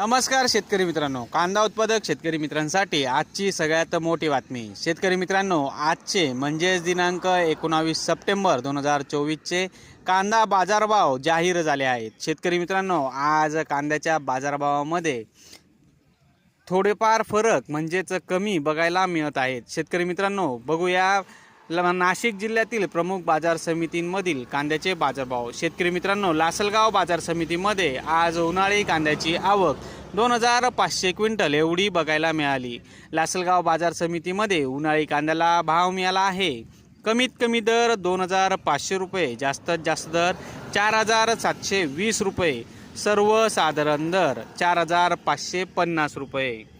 नमस्कार शेतकरी मित्रांनो. कांदा उत्पादक शेतकरी मित्रांसाठी आजची सगळ्यात मोठी बातमी. शेतकरी मित्रांनो आजचे म्हणजेच दिनांक एकोणावीस सप्टेंबर दोन हजार चोवीसचे कांदा बाजारभाव जाहीर झाले आहेत. शेतकरी मित्रांनो आज कांद्याच्या बाजारभावामध्ये थोडेफार फरक म्हणजेच कमी बघायला मिळत आहेत. शेतकरी मित्रांनो बघूया नाशिक जिल्ह्यातील प्रमुख बाजार समितींमधील कांद्याचे बाजारभाव. शेतकरी मित्रांनो लासलगाव बाजार समितीमध्ये आज उन्हाळी कांद्याची आवक दोन हजार पाचशे क्विंटल एवढी बघायला मिळाली. लासलगाव बाजार समितीमध्ये उन्हाळी कांद्याला भाव मिळाला आहे. कमीत कमी दर दोन हजार पाचशे रुपये जास्तीत जास्त दर चार हजार सातशे वीस रुपये सर्वसाधारण दर चार हजार पाचशे पन्नास रुपये.